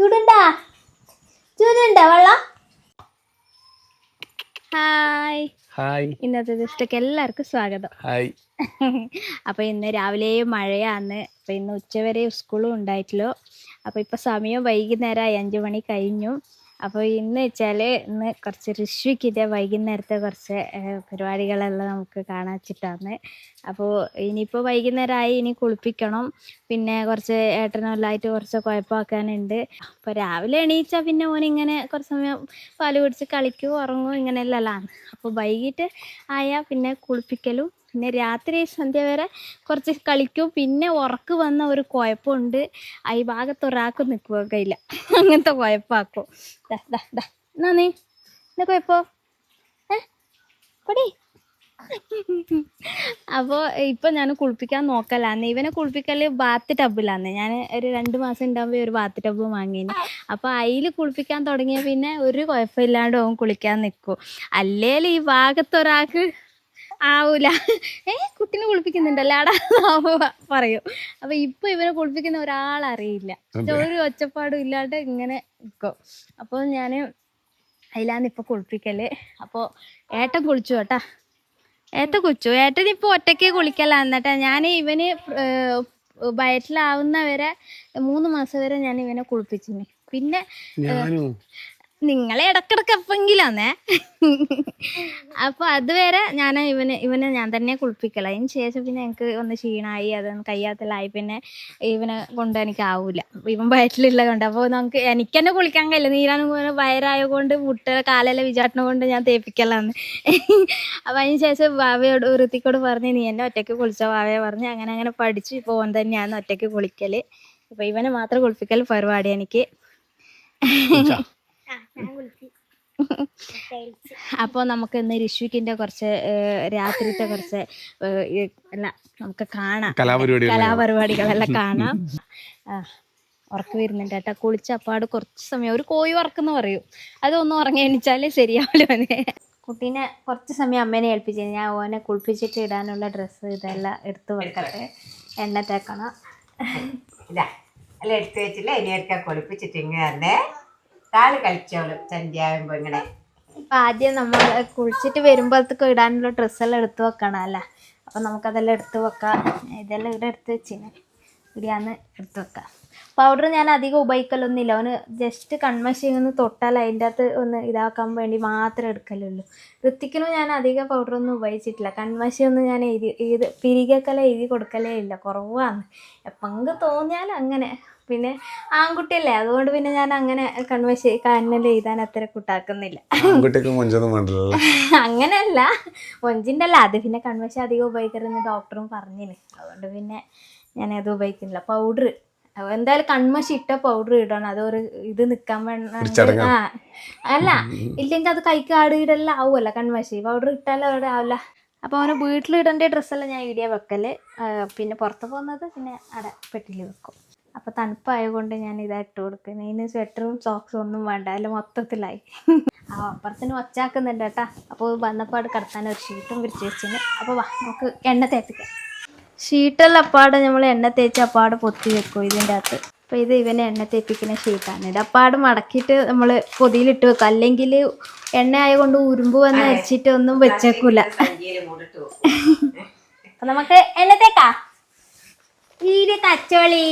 ചൂടുണ്ടാ? ചൂടുണ്ടാ വെള്ളം? Hi. Hi. ഇന്നത്തെ ദിവസത്തേക്ക് എല്ലാവർക്കും സ്വാഗതം. ഹായ്. അപ്പോൾ ഇന്ന് രാവിലെ മഴയാന്ന് അപ്പോൾ ഇന്ന് ഉച്ചവരെ സ്കൂളും ഉണ്ടായിട്ടില്ലോ. അപ്പോൾ ഇപ്പോൾ സമയം വൈകുന്നേരമായി അഞ്ചു മണി കഴിഞ്ഞു. അപ്പോൾ ഇന്ന് വെച്ചാൽ ഇന്ന് കുറച്ച് ഋഷിക്കിന്റെ വൈകുന്നേരത്തെ കുറച്ച് പരിപാടികളെല്ലാം നമുക്ക് കാണാൻ വെച്ചിട്ടാണ് അപ്പോൾ ഇനിയിപ്പോൾ വൈകുന്നേരമായി ഇനി കുളിപ്പിക്കണം. പിന്നെ കുറച്ച് ഏട്ടനെല്ലാമായിട്ട് കുറച്ച് കുഴപ്പമാക്കാനുണ്ട് അപ്പോൾ രാവിലെ എണീച്ചാൽ പിന്നെ ഓനിങ്ങനെ കുറച്ച് സമയം പാൽ കുടിച്ച് കളിക്കും ഉറങ്ങും ഇങ്ങനെയെല്ലാം. അപ്പോൾ വൈകിട്ട് ആയാൽ പിന്നെ കുളിപ്പിക്കലും പിന്നെ രാത്രി സന്ധ്യ വരെ കുറച്ച് കളിക്കും. പിന്നെ ഉറക്ക് വന്ന ഒരു കുഴപ്പമുണ്ട്. ഈ ഭാഗത്ത് ഒരാൾക്ക് നിൽക്കുകയൊക്കെ ഇല്ല. അങ്ങനത്തെ കുഴപ്പമാക്കും ദാ ദാ ദാ. എന്നാ നീ? എന്നാ കുഴപ്പോ? ഏ? അപ്പോൾ ഇപ്പം ഞാൻ കുളിപ്പിക്കാൻ നോക്കലാന്ന്. ഇവനെ കുളിപ്പിക്കൽ ബാത്ത് ടബിലാന്ന്. ഞാൻ ഒരു രണ്ട് മാസം ഉണ്ടാകുമ്പോൾ ഒരു ബാത്ത് ടബ് വാങ്ങിന്. അപ്പോൾ അതിൽ കുളിപ്പിക്കാൻ തുടങ്ങിയ പിന്നെ ഒരു കുഴപ്പമില്ലാണ്ട് അവൻ കുളിക്കാൻ നിൽക്കും അല്ലേൽ ഈ ഭാഗത്ത് ഒരാൾക്ക് ആവൂല. ഏ കുട്ടിനെ കുളിപ്പിക്കുന്നുണ്ടല്ലേ? ആടാ പറയൂ. അപ്പൊ ഇപ്പൊ ഇവനെ കുളിപ്പിക്കുന്ന ഒരാളറിയില്ല അറിയില്ല. ഒരു ഒച്ചപ്പാടും ഇല്ലാണ്ട് ഇങ്ങനെ നിൽക്കും അപ്പോൾ ഞാൻ അതിലാന്ന് ഇപ്പൊ കുളിപ്പിക്കൽ. അപ്പോൾ ഏട്ടൻ കുളിച്ചു കേട്ടാ. ഏട്ടൻ കുളിച്ചു. ഏട്ടൻ ഇപ്പൊ ഒറ്റയ്ക്ക് കുളിക്കലാന്നിട്ടാ ഞാൻ ഇവന് വയറ്റിലാവുന്നവരെ വയറ്റിലാവുന്ന വരെ മൂന്ന് മാസം വരെ ഞാൻ ഇവനെ കുളിപ്പിച്ചിന്. പിന്നെ നിങ്ങളെ ഇടക്കിടക്ക് എപ്പെങ്കിലാന്നേ? അപ്പൊ അതുവരെ ഞാൻ ഇവന് ഇവനെ ഞാൻ തന്നെ കുളിപ്പിക്കല. അതിന് ശേഷം പിന്നെ എനിക്ക് ഒന്ന് ക്ഷീണമായി അത് കയ്യാത്തലായി പിന്നെ ഇവനെ കൊണ്ട് എനിക്ക് ആവൂല. ഇവൻ വയറ്റിലുള്ള കൊണ്ട്. അപ്പോൾ നമുക്ക് എനിക്ക് തന്നെ കുളിക്കാൻ കഴിയില്ല. പോലെ വയറായ കൊണ്ട് മുട്ട കാലെല്ലാം വിചാരണ കൊണ്ട് ഞാൻ തേപ്പിക്കലാന്ന്. അപ്പൊ അതിന് ശേഷം വാവയോട് വൃത്തിക്കോട് പറഞ്ഞ് നീ എന്നെ ഒറ്റയ്ക്ക് കുളിച്ച വാവയെ പറഞ്ഞ്. അങ്ങനെ അങ്ങനെ പഠിച്ചു ഇപ്പോൾ ഓൻ തന്നെയാണ് ഒറ്റയ്ക്ക് കുളിക്കൽ. അപ്പൊ ഇവനെ മാത്രം കുളിപ്പിക്കൽ പരിപാടി എനിക്ക്. അപ്പോൾ നമുക്ക് ഇന്ന് ഋഷിക്കിന്റെ കുറച്ച് രാത്രിത്തെ കുറച്ച് അല്ല നമുക്ക് കാണാം. കലാപരിപാടികൾ കലാപരിപാടികളെല്ലാം കാണാം. ഉറക്കു ഉറക്കം വരുന്നുണ്ട് കേട്ടോ. കുളിച്ചപ്പാട് കുറച്ച് സമയം. ഒരു കോഴി ഉറക്കെന്ന് പറയൂ. അതൊന്നും ഉറങ്ങി എണിച്ചാലേ ശരിയാവില്ല ഓനെ കുട്ടീനെ കുറച്ച് സമയം അമ്മേനെ ഏൽപ്പിച്ചു ഞാൻ ഓനെ കുളിപ്പിച്ചിട്ട് ഇടാനുള്ള ഡ്രസ്സ് ഇതെല്ലാം എടുത്തു വെക്കട്ടെ. എണ്ണ തേക്കണം. ഇല്ല അല്ല എടുത്തു വെച്ചില്ല? ഇനി എടുക്കാൻ കൊളിപ്പിച്ചിട്ട് ഇങ്ങനെ കാൽ കളിച്ചോളും. സന്ധ്യയാകുമ്പോ ഇങ്ങനെ. ഇപ്പൊ ആദ്യം നമ്മൾ കുളിച്ചിട്ട് വരുമ്പോഴത്തേക്ക് ഇടാനുള്ള ഡ്രസ്സെല്ലാം എടുത്തു വെക്കണം അല്ലേ? നമുക്ക് നമുക്കതെല്ലാം എടുത്തു വെക്കാം. ഇതെല്ലാം ഇവിടെ എടുത്ത് വെച്ചിന്. ഇടിയാന്ന് എടുത്തു വെക്കാം പൗഡർ ഞാൻ അധികം ഉപയോഗിക്കലൊന്നുമില്ല. അവന് ജസ്റ്റ് കൺമശി ഒന്ന് തൊട്ടാൽ അതിന്റെ അകത്ത് ഒന്ന് ഇതാക്കാൻ വേണ്ടി മാത്രമേ എടുക്കലുള്ളൂ. ഋത്തിക്കിനും ഞാൻ അധികം പൗഡർ ഒന്നും ഉപയോഗിച്ചിട്ടില്ല. കൺമശി ഒന്നും ഞാൻ എഴുതി എഴുതി പിരികക്കല എഴുതി കൊടുക്കലേ ഇല്ല. കുറവാണ്. എപ്പങ്ക് തോന്നിയാൽ അങ്ങനെ. പിന്നെ ആൺകുട്ടിയല്ലേ? അതുകൊണ്ട് പിന്നെ ഞാൻ അങ്ങനെ കൺവേഴ്സ് കണ്ണിൽ എഴുതാൻ അത്ര കൂട്ടാക്കുന്നില്ല. ആൺകുട്ടിക്ക് മുഞ്ചൊന്നും വേണ്ടല്ലോ. അങ്ങനെയല്ല. മൊഞ്ചിന്റെ അല്ല അത് പിന്നെ കൺവേഴ്സ് അധികം ഉപയോഗിക്കരുതെന്ന് ഡോക്ടറും പറഞ്ഞിന്. അതുകൊണ്ട് പിന്നെ ഞാൻ അത് ഉപയോഗിക്കുന്നില്ല പൗഡർ എന്തായാലും കൺമശി ഇട്ട പൗഡർ ഇടണം. അത് ഒരു ഇത് നിക്കാൻ വേണ്ട ആ. അല്ല ഇല്ലെങ്കിൽ അത് കൈക്ക് ആടുകിടെല്ലാം ആവുമല്ലോ കൺമശി പൗഡർ ഇട്ടാലും അവിടെ ആവില്ല. അപ്പോൾ അവന് വീട്ടിലിടേണ്ട ഡ്രസ്സെല്ലാം ഞാൻ ഇടിയ വെക്കൽ. പിന്നെ പുറത്ത് പോകുന്നത് പിന്നെ അവിടെ പെട്ടിയിൽ വെക്കും. അപ്പോൾ തണുപ്പായതുകൊണ്ട് ഞാൻ ഇതാ ഇട്ട് കൊടുക്കുന്നത് ഇതിന് സ്വെറ്ററും സോക്സും ഒന്നും വേണ്ട. അതിൽ മൊത്തത്തിലായി. ആ അപ്പുറത്തിന് ഒച്ചാക്കുന്നുണ്ട് കേട്ടാ. അപ്പോൾ വന്നപ്പാട് കിടത്താൻ ഒരു ഷീറ്റും വിരിച്ച് വെച്ചിന് അപ്പോൾ വാ നമുക്ക് എണ്ണ തേപ്പിക്കാം. ഷീറ്റെല്ലാം അപ്പാട് നമ്മൾ എണ്ണ തേച്ച് അപ്പാട് പൊത്തി വെക്കും ഇതിന്റെ അകത്ത്. അപ്പോൾ ഇത് ഇവനെ എണ്ണ തേപ്പിക്കുന്ന ഷീറ്റാണ്. ഇത് അപ്പാട് മടക്കിയിട്ട് നമ്മൾ പൊതിയിലിട്ട് വെക്കും. അല്ലെങ്കിൽ എണ്ണ ആയതുകൊണ്ട് ഉരുമ്പ് വന്ന് അരിച്ചിട്ട് ഒന്നും വെച്ചേക്കൂല. അപ്പൊ നമുക്ക് എണ്ണ തേക്കാം. ഈര് കച്ചോളി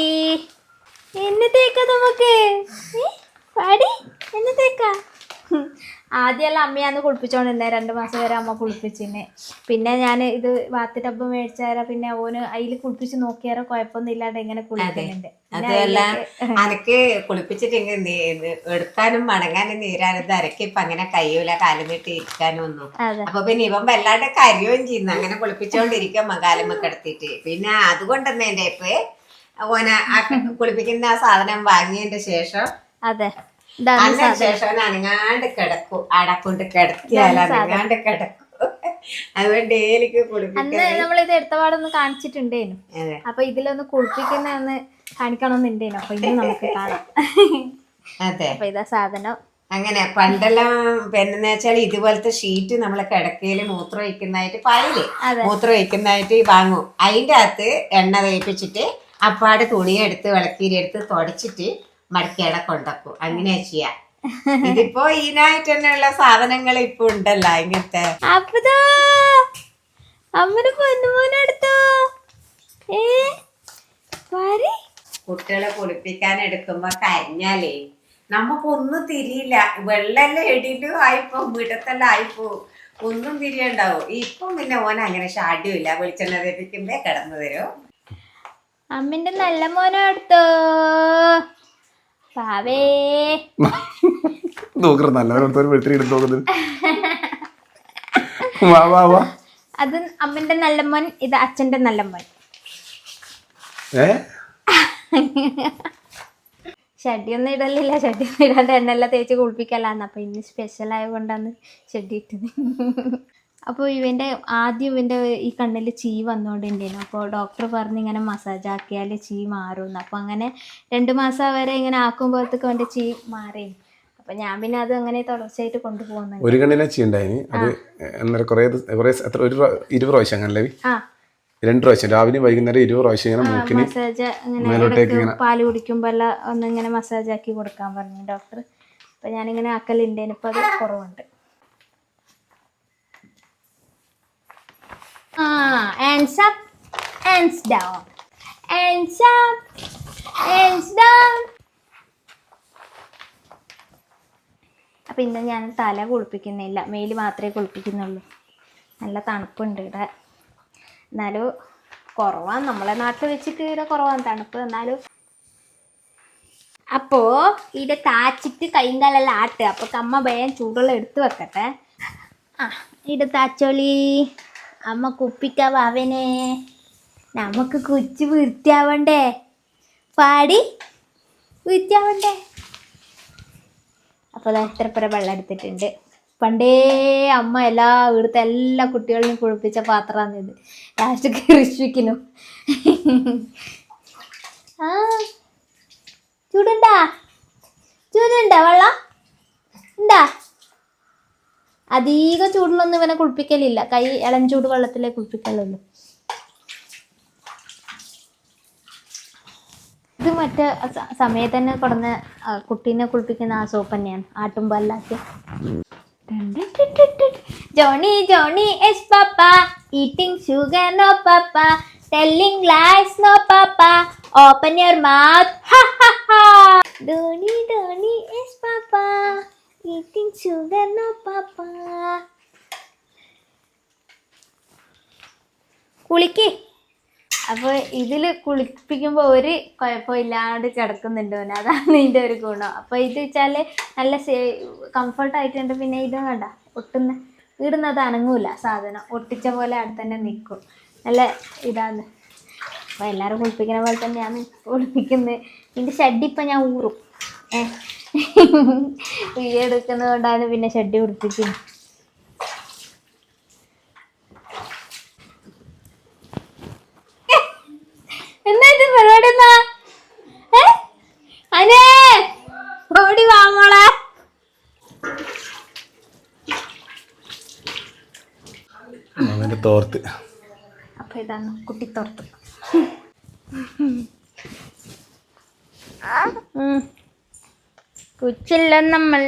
എന്നത്തേക്കാ തേക്കാം നമുക്ക്? പാടി എണ്ണ തേക്കാം ഹും. ആദ്യമെല്ലാം അമ്മയാന്ന് കുളിപ്പിച്ചോണ്ടിരുന്നെ രണ്ട് മാസം വരെ അമ്മ കുളിപ്പിച്ചിന്നെ പിന്നെ ഞാൻ ഇത് വാത്തി ടബ് മേടിച്ചാര പിന്നെ ഓന് അതിൽ കുളിപ്പിച്ച് നോക്കിയാരോ കുഴപ്പമൊന്നും ഇല്ലാണ്ട് ഇങ്ങനെ കുളിക്കുന്നുണ്ട് അതല്ല അനക്ക് കുളിപ്പിച്ചിട്ടെങ്കിൽ എടുക്കാനും മടങ്ങാനും നീരാനും ഇത് അരക്ക് ഇപ്പൊ അങ്ങനെ കഴിയൂല കാലം നീട്ടി ഇരിക്കാനും ഒന്നും. അപ്പൊ പിന്നെ ഇവൻ വല്ലാണ്ട് കരയുകയും ചെയ്യുന്നു. അങ്ങനെ കുളിപ്പിച്ചോണ്ടിരിക്കും കാലമ്മ കിടത്തിയിട്ട്. പിന്നെ അതുകൊണ്ടെന്നെ എന്റെ ഇപ്പൊ ഓന കുളിപ്പിക്കുന്ന ആ സാധനം വാങ്ങിയതിന്റെ ശേഷം അതെ. ശേഷം അവൻ അനങ്ങാണ്ട് കിടക്കും. അടക്കൊണ്ട് കിടത്തിയാൽ അനങ്ങാണ്ട് കിടക്കും. അന്ന് നമ്മളിത് എടുത്തപാടൊന്ന് കാണിച്ചിട്ടുണ്ടേനു. അതെ. അപ്പൊ ഇതിലൊന്ന് കുളിപ്പിക്കുന്ന ഒന്ന് കാണിക്കണമെന്നുണ്ടേനു അപ്പൊ ഇന്ന് നമുക്ക് കാണാം. അതെ. അപ്പൊ ഇതാ സാധനം. അങ്ങനെ പണ്ടെല്ലാം പിന്നെ വെച്ചാൽ ഇതുപോലത്തെ ഷീറ്റ് നമ്മളെ കിടക്കയിൽ മൂത്രം ഒഴിക്കുന്നതായിട്ട് പറയില്ലേ. മൂത്രം ഒഴിക്കുന്നതായിട്ട് വാങ്ങും. അതിന്റെ അകത്ത് എണ്ണ തേപ്പിച്ചിട്ട് അപ്പാട് തുണി എടുത്ത് വിളക്കീരി എടുത്ത് തുടച്ചിട്ട് മടക്കേടെ കൊണ്ടക്കും. അങ്ങനെയാ ചെയ്യാ. ഇതിപ്പോ ഇതിനായിട്ട് തന്നെയുള്ള സാധനങ്ങൾ ഇപ്പൊ ഉണ്ടല്ലോ ഇങ്ങനത്തെ. അപ്പതാ. അമ്മന് പൊന്നുമോനെടുത്തോ ഏ? വാരി. കുട്ടികളെ കുളിപ്പിക്കാൻ എടുക്കുമ്പോ കരിഞ്ഞാലേ നമുക്കൊന്നും തിരിയില്ല. വെള്ളെല്ലാം എടിയിലും ആയിപ്പോ വിടത്തെല്ലാം ആയിപ്പോ ഒന്നും തിരിയുണ്ടാവും. ഇപ്പം പിന്നെ ഓൻ അങ്ങനെ ഷാഡ്യുമില്ല വെളിച്ചെണ്ണ തെറ്റിക്കുമ്പേ കിടന്നു തരും അമ്മിന്റെ നല്ല മോനെ എടുത്തോ പാവേ. നോക്കറ നല്ലവരടുത്തൊരു വെളുത്തിരി എടുത്ത് നോക്കുന്നത് വാ വാ വാ. അത് അമ്മന്റെ നല്ല മോൻ ഇത് അച്ഛന്റെ നല്ല മോൻ. ഏ? ഷഡ്ഡിയൊന്നും ഇടലില്ല ഷഡിയൊന്നും ഇടാണ്ട് എണ്ണെല്ലാം തേച്ച് കുളിപ്പിക്കലാന്ന്. അപ്പൊ ഇന്ന് സ്പെഷ്യൽ ആയതുകൊണ്ടാണ് ഷെഡി ഇട്ടത്. അപ്പോൾ ഇവന്റെ ആദ്യം ഇവന്റെ ഈ കണ്ണിൽ ചീ വന്നുകൊണ്ടിരുന്നു അപ്പോൾ ഡോക്ടർ പറഞ്ഞ് ഇങ്ങനെ മസാജ് ആക്കിയാൽ ചീ മാറും അപ്പോൾ അങ്ങനെ രണ്ട് മാസം വരെ ഇങ്ങനെ ആക്കുമ്പോഴത്തേക്ക് അവന്റെ ചീ മാറി അപ്പോൾ ഞാൻ പിന്നെ അത് അങ്ങനെ തുടർച്ചയായിട്ട് കൊണ്ടുപോകുന്നു ഒരു കണ്ണിനെ ചെയ്യണ്ടായിന് അത് അന്നേരം കുറേ കുറേ എത്ര ഒരു ഇരുപത് പ്രാവശ്യം അങ്ങനെ ആ. രണ്ട് പ്രാവശ്യം. രാവിലെയും വൈകുന്നേരം ഇരുപത് പ്രാവശ്യം ഇങ്ങനെ മൂക്കിന് മേലോട്ടേക്ക് ഇങ്ങനെ പാൽ കുടിക്കുമ്പോൾ എല്ലാം ഒന്ന് ഇങ്ങനെ മസാജ് ആക്കി കൊടുക്കാൻ പറഞ്ഞു ഡോക്ടർ. അപ്പം ഞാനിങ്ങനെ ആക്കലുണ്ടേനിപ്പോൾ അത് കുറവുണ്ട്. ആ hands up hands down. Hands up hands down. അപ്പം ഇന്ന് ഞാൻ തല കുളിപ്പിക്കുന്നില്ല. മേൽ മാത്രമേ കുളിപ്പിക്കുന്നുള്ളൂ. നല്ല തണുപ്പുണ്ട് ഇവിടെ. എന്നാലും കുറവാണ് നമ്മളെ നാട്ടിൽ വെച്ചിട്ട് ഇവിടെ കുറവാണ് തണുപ്പ് എന്നാലും. അപ്പോ ഇത് താച്ചിട്ട് കൈയും കാലെല്ലാം ആട്ട്. അപ്പൊ അമ്മ ഭയം ചൂടുള്ള എടുത്തു വെക്കട്ടെ. ആ ഇത് താച്ചോളി. അമ്മ കുപ്പിക്ക വാവനെ നമുക്ക് കുച്ച് വൃത്തിയാവണ്ടേ? പാടി. വൃത്തിയാവണ്ടേ? അപ്പോൾ ദാ എത്ര വെള്ളം എടുത്തിട്ടുണ്ട്. പണ്ടേ അമ്മ എല്ലാ ഇവിടുത്തെ എല്ലാ കുട്ടികളെയും കുളിപ്പിച്ച ഇത്. ലാസ്റ്റ് കൃഷിക്കുന്നു ആ ചൂടുണ്ടാ? ചൂടുണ്ടാ വെള്ളം? ഉണ്ടാ? അധികം ചൂടിലൊന്നും ഇവനെ കുളിപ്പിക്കലില്ല. കൈ ഇളം ചൂട് വെള്ളത്തിലേ കുളിപ്പിക്കലുള്ളൂ. ഇത് മറ്റേ സമയത്ത് തന്നെ കൊടുന്ന കുട്ടീനെ കുളിപ്പിക്കുന്ന ആ സോപ്പ് തന്നെയാണ്. ആട്ടുമ്പോ അല്ലാത്ത Johnny Johnny yes papa. Eating sugar no papa. Telling lies no papa. Open your mouth. Johnny Johnny yes papa. Eating sugar no papa കുളിക്കേ. അപ്പോൾ ഇതിൽ കുളിപ്പിക്കുമ്പോൾ ഒരു കുഴപ്പമില്ലാണ്ട് കിടക്കുന്നുണ്ട് അവന് അതാണ് ഇതിന്റെ ഒരു ഗുണം. അപ്പോൾ ഇത് വെച്ചാൽ നല്ല സേ കംഫർട്ടായിട്ടുണ്ട് പിന്നെ ഇത് വേണ്ട. ഒട്ടുന്ന ഇടുന്നത് അനങ്ങൂല സാധനം. ഒട്ടിച്ച പോലെ അവിടെ തന്നെ നിൽക്കും. നല്ല ഇതാണ്. അപ്പോൾ എല്ലാവരും കുളിപ്പിക്കുന്ന പോലെ തന്നെയാണ് കുളിപ്പിക്കുന്നത്. ഇതിന്റെ ഷഡ്ഡി ഇപ്പം ഞാൻ ഊറും. ഏ വീഡിയോ എടുക്കുന്നതുകൊണ്ടാണ് പിന്നെ ഷഡ്ഡി പിടിപ്പിക്കും എന്താ ഇത് പരിപാടി എന്നാ? അനേ ഓടി വാ മോളെ. അവന്റെ തോർത്ത്. അപ്പൊ ഇതാണ് കുട്ടിത്തോർത്ത് കുച്ചില്ല നമ്മൾ.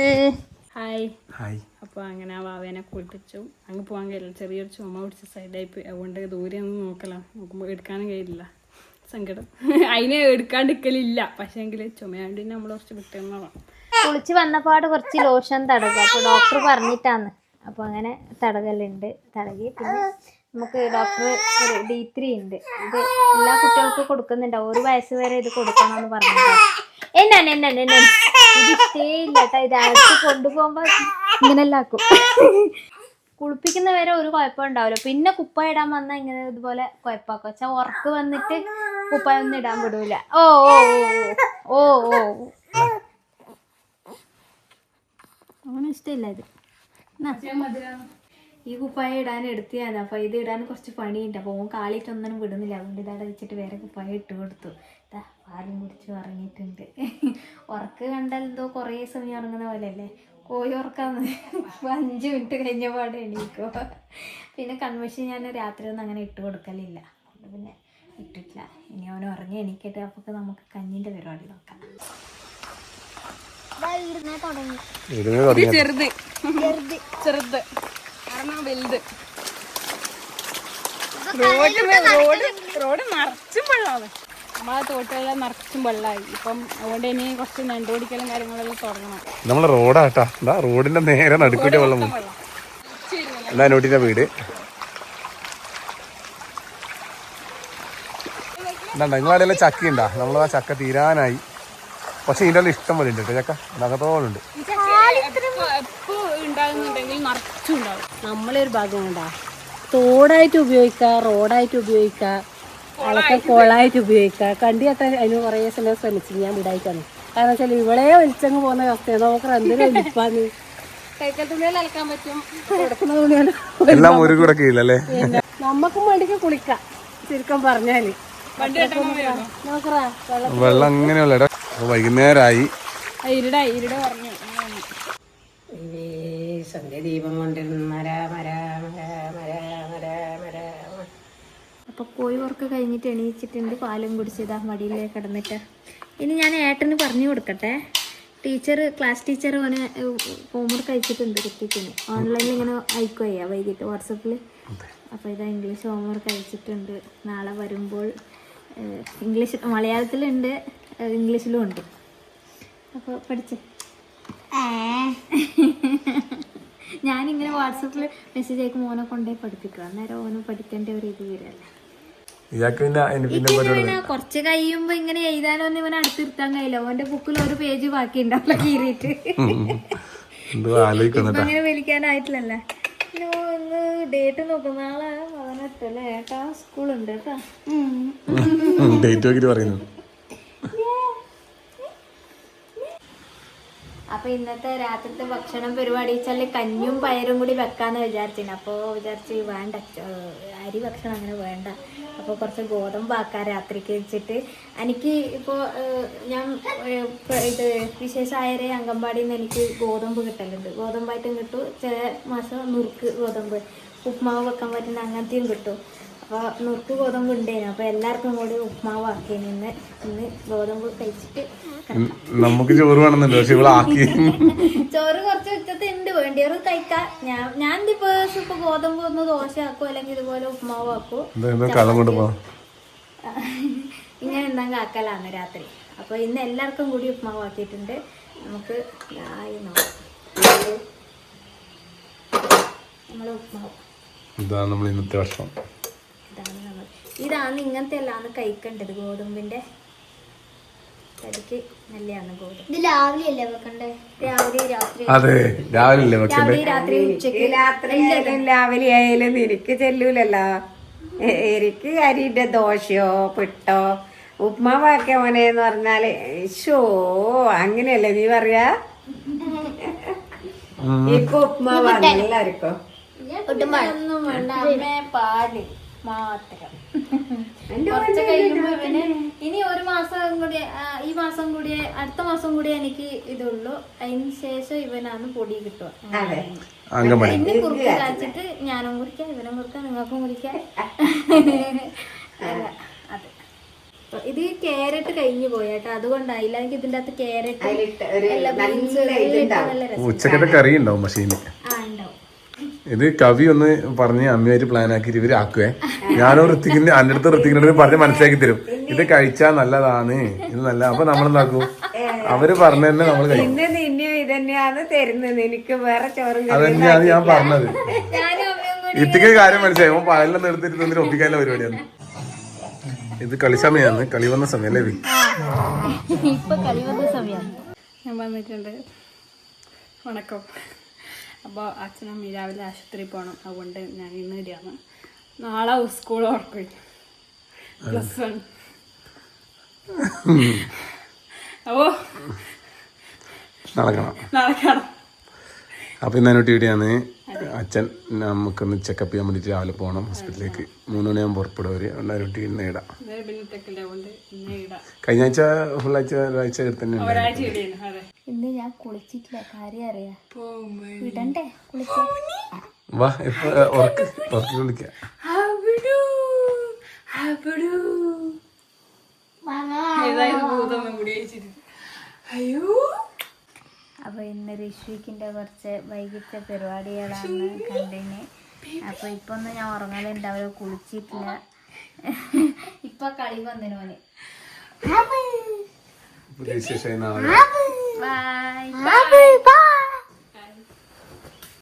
ഹായ്. ഹായ്. അപ്പോൾ അങ്ങനെ ആ വാവേനെ കുളിപ്പിച്ചു അങ്ങ് പോകാൻ കഴിയില്ല. ചെറിയൊരു ചുമ പിടിച്ച സൈഡായി പോയി അതുകൊണ്ട് ദൂരെ ഒന്നും നോക്കലാം. നോക്കുമ്പോൾ എടുക്കാനും കഴിയില്ല. സങ്കടം. അതിനെ എടുക്കാണ്ടിരിക്കലില്ല. പക്ഷേ എങ്കിൽ ചുമയാണ്ട് നമ്മൾ കുറച്ച് വിട്ടുന്നതാണ്. കുളിച്ച് വന്നപ്പാട് കുറച്ച് ലോഷൻ തടകും. അപ്പോൾ ഡോക്ടർ പറഞ്ഞിട്ടാണ് അപ്പോൾ അങ്ങനെ തടകലുണ്ട്. തടകി പിന്നെ നമുക്ക് ഡോക്ടർ ഒരു ഡി ത്രീ ഉണ്ട്. ഇത് എല്ലാ കുട്ടികൾക്കും കൊടുക്കുന്നുണ്ട്. ഒരു വയസ്സ് വരെ ഇത് കൊടുക്കണം എന്ന് പറഞ്ഞിട്ടുണ്ട് എന്നാണ് എന്നാണ് എന്നാണ് ഇത് ഇഷ്ടേ ഇല്ല കേട്ടോ ഇത് അകത്ത് കൊണ്ടുപോകുമ്പോൾ ഇങ്ങനെല്ലാം ആക്കും. കുളിപ്പിക്കുന്ന വരെ ഒരു കുഴപ്പം ഉണ്ടാവില്ല. പിന്നെ കുപ്പ ഇടാൻ വന്നാൽ ഇങ്ങനെ ഇതുപോലെ കുഴപ്പമാക്കും. വെച്ചാൽ ഉറക്ക് വന്നിട്ട് കുപ്പായൊന്നും ഇടാൻ വിടൂല. ഓ ഓ ഓ ഓ അവന് ഇഷ്ടമില്ല ഇത്. ഈ കുപ്പായ ഇടാൻ എടുത്തിയാണ് അപ്പൊ ഇത് ഇടാൻ കുറച്ച് പണിയുണ്ട്. അപ്പൊ ഓൻ കാളിയിട്ടൊന്നും വിടുന്നില്ല. അതുകൊണ്ട് ഇതാടെ വെച്ചിട്ട് വേറെ കുപ്പായ ഇട്ട് കൊടുത്തു. ഇതാ പാലും കുടിച്ച് ഉറങ്ങിയിട്ടുണ്ട്. ഉറക്ക് കണ്ടാൽ എന്തോ കുറേ സമയം ഉറങ്ങുന്ന പോലെയല്ലേ? കോഴി ഉറക്കാന്ന് അഞ്ച് മിനിറ്റ് കഴിഞ്ഞ പാടെ എണീക്കോ. പിന്നെ കൺവെൻഷൻ ഞാൻ രാത്രി ഒന്നും അങ്ങനെ ഇട്ട് കൊടുക്കലില്ല. അതുകൊണ്ട് പിന്നെ ഇട്ടിട്ടില്ല. ഇനി അവൻ ഉറങ്ങി എണീക്കട്ടെ. അപ്പൊ നമുക്ക് കഞ്ഞിന്റെ പരിപാടി നോക്കാം. തുടങ്ങി. ചെറുത്. ചെറുത്. കാരണം വലുത്. റോഡ് റോഡ് റോഡ് നിറച്ചും വെള്ളമാണ്. നമ്മളെ തോട്ടുകളെ നിറച്ചും വെള്ളമായി. ഇപ്പം അതുകൊണ്ട് ഇനി കുറച്ച് നെണ്ടോടിക്കലും കാര്യങ്ങളെല്ലാം തുടങ്ങണം. നമ്മളെ റോഡാട്ടാ. എന്താ റോഡിന്റെ നേരെ നടുക്കൂട്ടി വെള്ളം എന്താ നോട്ടിന്റെ വീട്. എന്താ നിങ്ങളെല്ലാം ചക്കയുണ്ടാ നമ്മളാ ചക്ക തീരാനായി. പക്ഷെ ഇതിന്റെ ഉള്ളിൽ ഇഷ്ടം പോലെ ഉണ്ട് കേട്ടോ. ചക്ക ഉണ്ടാകുന്നുണ്ടെങ്കിൽ നമ്മളൊരു ഭാഗം കൊണ്ടാ. തോടായിട്ട് ഉപയോഗിക്കാം റോഡായിട്ട് ഉപയോഗിക്കാം അളക്ക കുളമായിട്ട് ഉപയോഗിക്കാം. കണ്ടി അത്ര അതിന് കുറേ സമയം ശ്രമിച്ചു ഞാൻ വിടായിട്ടാണ് കാരണം വെച്ചാൽ ഇവളെ വലിച്ചങ്ങ് പോകുന്ന അവസ്ഥയാണ് നമുക്ക് എന്തൊരു വലിപ്പാന്ന് എല്ലാം ഒരു കൂടെ കീഴിലല്ലേ നമുക്കും വേണ്ടിക്ക് കുളിക്കാം. ചുരുക്കം പറഞ്ഞാൽ. വെള്ളം അങ്ങനെയുള്ള ഇടം അപ്പൊ വൈകുന്നേരമായി സന്ധ്യദീപം കൊണ്ടിരുന്ന മര മര മര മര മര മര. അപ്പോൾ കോഴി വർക്ക് കഴിഞ്ഞിട്ട് എണീച്ചിട്ടുണ്ട് പാലും കുടിച്ചതാ മടിയിലേക്ക് കിടന്നിട്ട്. ഇനി ഞാൻ ഏട്ടന് പറഞ്ഞു കൊടുക്കട്ടെ. ടീച്ചർ ക്ലാസ് ടീച്ചർ അവന് ഹോംവർക്ക് അയച്ചിട്ടുണ്ട് കുട്ടിക്കിന് ഓൺലൈനിൽ ഇങ്ങനെ അയക്കുകയാ വൈകിട്ട് വാട്സപ്പിൽ അപ്പോൾ ഇതാ ഇംഗ്ലീഷ് ഹോംവർക്ക് അയച്ചിട്ടുണ്ട്. നാളെ വരുമ്പോൾ ഇംഗ്ലീഷ് മലയാളത്തിലുണ്ട്. ഇംഗ്ലീഷിലും ഉണ്ട്. അപ്പോൾ പഠിച്ചേ. ഞാനിങ്ങനെ വാട്സപ്പിൽ മെസ്സേജ് അയക്കും മോനെ കൊണ്ടേ പഠിപ്പിക്കുക അന്നേരം ഓന് പഠിക്കേണ്ട ഒരു ഇത് വരല്ലേ കൊറച്ച് കഴിയുമ്പോ ഇങ്ങനെ എഴുതാനൊന്നും ഇവനെ അടുത്തിരുത്താൻ കഴിയില്ല. ഓന്റെ ബുക്കിൽ ഒരു പേജ് ബാക്കി ഉണ്ടാവില്ല കീറിയിട്ട്. അങ്ങനെ വലിക്കാനായിട്ടില്ലല്ലേ. ഒന്ന് ഡേറ്റ് നോക്കും. നാളെ പതിനെട്ടല്ലേ ഏട്ടാ സ്കൂളുണ്ട് കേട്ടാ. ഡേറ്റ് നോക്കിട്ട് പറയുന്നു. അപ്പൊ ഇന്നത്തെ രാത്രിത്തെ ഭക്ഷണം പരിപാടി വെച്ചാൽ കഞ്ഞും പയറും കൂടി വെക്കാന്ന് വിചാരിച്ചിന്. അപ്പോൾ വിചാരിച്ച് വേണ്ട അരി ഭക്ഷണം അങ്ങനെ വേണ്ട. അപ്പോൾ കുറച്ച് ഗോതമ്പ് ഗോതമ്പാക്കാം രാത്രിക്ക് വെച്ചിട്ട്. എനിക്ക് ഇപ്പോൾ ഞാൻ ഇപ്പൊ ഇത് വിശേഷായരെ അംഗൻവാടിയിൽ നിന്ന് എനിക്ക് ഗോതമ്പ് കിട്ടലുണ്ട്. ഗോതമ്പായിട്ടും കിട്ടും. ചില മാസം നുറുക്ക് ഗോതമ്പ് ഉപ്മാവ് വെക്കാൻ പറ്റുന്ന അങ്ങനത്തെയും കിട്ടും. അപ്പോൾ നുറുക്ക് ഗോതമ്പ് ഉണ്ടേനു. അപ്പോൾ എല്ലാവർക്കും കൂടി ഉപ്മാവ് ആക്കി ഇന്ന്. ഇന്ന് ഗോതമ്പ് കഴിച്ചിട്ട് നമുക്ക് ചോറ് വേണമെന്നുണ്ട്. പക്ഷെ ഇവിടെ ആക്കി. ചോറ് കുറച്ച് ഉച്ചത്തെ ഉണ്ട് വേണ്ടി ഒരു കഴിക്കാം. ഞാൻ ഞാൻ ഇപ്പോൾ ഇപ്പൊ ഗോതമ്പ് ഒന്ന് ദോശ ആക്കും അല്ലെങ്കിൽ ഇതുപോലെ ഉപ്മാവ് ആക്കും എന്താ എന്തോ കള്ളം കൊണ്ട് പോവാം ഇങ്ങനെ എന്തെങ്കിലും ആക്കലാണ് രാത്രി. അപ്പൊ ഇന്ന് എല്ലാവർക്കും കൂടി ഉപ്മാവ് ആക്കിയിട്ടുണ്ട് നമുക്ക് നമ്മളെ ഉപ്മാവ്. ഇതാണ് നമ്മൾ ഇന്നത്തെ ഭക്ഷണം. നമ്മൾ ഇതാണ് ഇങ്ങനത്തെ അല്ലാന്ന് കഴിക്കേണ്ടത് ഗോതമ്പിന്റെ. തടിക്ക് നല്ലതാണ് ഗോതമ്പ്. ഇത് രാവിലെ അല്ലേ വെക്കണ്ടേ? രാവിലെ രാത്രി. അതെ രാവിലെ വെക്കണ്ടേ? രാവിലെ രാത്രി ഉച്ചയ്ക്ക്. രാത്രി ആയാലും രാവിലെ ആയാലും എനിക്ക് ചെല്ലൂലല്ലോ. എനിക്ക് അരിയുടെ ദോശയോ പിട്ടോ ഉപ്മാവാക്കിയ മോനെ എന്ന് പറഞ്ഞാൽ ഷോ അങ്ങനെയല്ലേ നീ പറയാ? ഇപ്പൊ ഉപ്മാവാണ് എല്ലാവർക്കും ഒന്നും വേണ്ട. അമ്മേ പാൽ മാത്രം. കുറച്ച് കഴിയുമ്പോ ഇവന് ഇനി ഒരു മാസം കൂടി ഈ മാസം കൂടി അടുത്ത മാസം കൂടി എനിക്ക് ഇതുള്ളൂ. അതിന് ശേഷം ഇവനാന്ന് പൊടി കിട്ടുക. പിന്നെ കുറുക്ക് കാച്ചിട്ട് ഞാനും കുടിക്കാം ഇവനും കുറുക്കാം നിങ്ങൾക്കും കുടിക്കാം അതെ അത്. ഇത് ക്യാരറ്റ് കഴിഞ്ഞു പോയാട്ടോ. അതുകൊണ്ടായില്ല എനിക്ക് ഇതിന്റെ അകത്ത് ക്യാരറ്റ് ഉച്ചക്കത്തെ കറി ഉണ്ടാവും മഷീനിൽ ആ ഉണ്ടാവും. ഇത് കവി ഒന്ന് പറഞ്ഞ് അമ്മയായിട്ട് പ്ലാൻ ആക്കിയിട്ട് ഇവർ ആക്കുവേ. ഞാനോ ഋത്തിക്കിന്റെ അന്റെ അടുത്ത് ഋത്തിക്കിന്റെ പറഞ്ഞ് മനസ്സിലാക്കി തരും. ഇത് കഴിച്ചാൽ നല്ലതാണ്. ഇത് നല്ല അപ്പൊ നമ്മളെന്താക്കും? അവർ പറഞ്ഞ തന്നെ നമ്മൾ കഴിക്കും. ഇതന്നെയാണ് തരുന്നത്. എനിക്ക് വേറെ ചോറും അതന്നെയാണ് ഞാൻ പറഞ്ഞത്. ഇത്തിക്ക് കാര്യം മനസ്സിലായി. അവൻ പാലെല്ലാം നിർത്തിട്ട് തന്നെ ഒപ്പിക്കാനുള്ള പരിപാടിയാണ്. ഇത് കളി സമയമാണ് കളി വന്ന സമയം അല്ലേ വി? ഇപ്പൊ കളി വന്ന സമയമാണ് ഞാൻ വന്നിട്ടുണ്ട്. വണക്കം. അപ്പോൾ അച്ഛനും രാവിലെ ആശുപത്രിയിൽ പോകണം അതുകൊണ്ട് ഞാൻ ഇന്ന് വരികയാണ്. നാളെ സ്കൂൾ ഓർക്കും പ്ലസ് വൺ. അപ്പോ നടക്കണം നടക്കണം അപ്പൊ ഇന്നോട്ട് വീടിയാണ് അച്ഛൻ നമുക്കൊന്ന് ചെക്കപ്പ് ചെയ്യാൻ വേണ്ടി രാവിലെ പോകണം. ഹോസ്പിറ്റലിലേക്ക് മൂന്ന് മണിയാകുമ്പോൾ പുറപ്പെടും തെക്കില്ല കൊണ്ട് ഇന്ന് ഇടാം. കഴിഞ്ഞ ആഴ്ച ഫുൾ ആഴ്ച ഒരാഴ്ച എടുത്ത് ഇന്ന് ഞാൻ കുളിച്ചിട്ടില്ല. കാര്യം അറിയാ. വിടണ്ടേ? കുളിക്കാൻ വാ ഇപ്പൊ ഉറക്ക് ഉറക്കി അയ്യോ. അപ്പോൾ ഇന്ന് ഋഷിക്കിന്റെ കുറച്ച് വൈകിട്ട് പരിപാടികളാണ് കണ്ടിന്. അപ്പൊ ഇപ്പൊ ഒന്നും ഞാൻ ഉറങ്ങലുണ്ടാവില്ല കുളിച്ചിട്ടില്ല. ഇപ്പൊ കളി വന്നിനോന് പുതിയ വിശേഷമായി നാളെ. Bye. Bye. Bye.